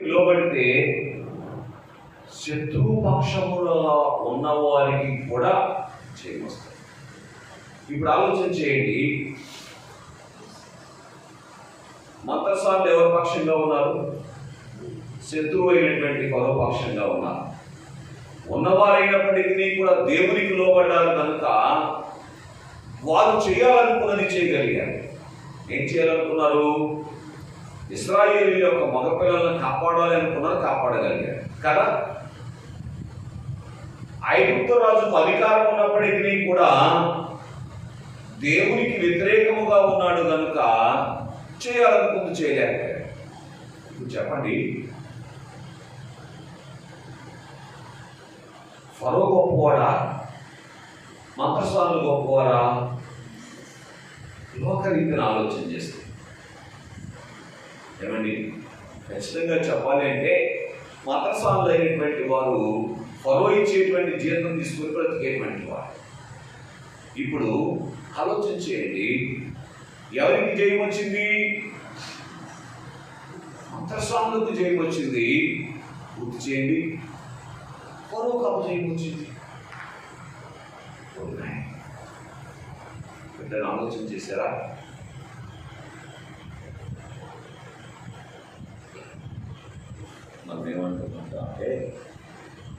లోబడితే శత్రు పక్షములో ఉన్నవారికి కూడా చేయవస్తాయి ఇప్పుడు ఆలోచన చేయండి. మంత్రసార్లు ఎవరి పక్షంగా ఉన్నారు? శత్రువు అయినటువంటి పరో పక్షంగా ఉన్నారు. ఉన్నవారైనప్పటికీ కూడా దేవునికి లోబడ్డారు కనుక వారు చేయాలనుకున్నది చేయగలిగారు. ఏం చేయాలనుకున్నారు? ఇస్రాయేల్ యొక్క మగపిల్లలను కాపాడాలి అనుకున్నారు కాపాడగలిగారు కదా? ఐగుప్తు రాజుకు అధికారం ఉన్నప్పటికీ కూడా దేవునికి వ్యతిరేకముగా ఉన్నాడు కనుక చేయాలనుకుంది చేయలేకపోయాడు. ఇప్పుడు చెప్పండి. ఫరో గొప్పవాడా? మంత్రస్వాములు గొప్పవారా? లోకరీతిని ఆలోచన చేస్తే. ఏమండి? ఖచ్చితంగా చెప్పాలి అంటే మతస్వాములు అయినటువంటి వారు ఫలో ఇచ్చేటువంటి జీతం తీసుకుని బ్రతికేటువంటి వారు. ఇప్పుడు ఆలోచన చేయండి. ఎవరికి జయం వచ్చింది? మంత్రస్వాములకు జయం వచ్చింది. గుర్తు చేయండి. ఫరో కాపు జయం వచ్చింది. ఎప్పుడైనా ఆలోచన చేశారా? మనం ఏమంటున్నాం అంటే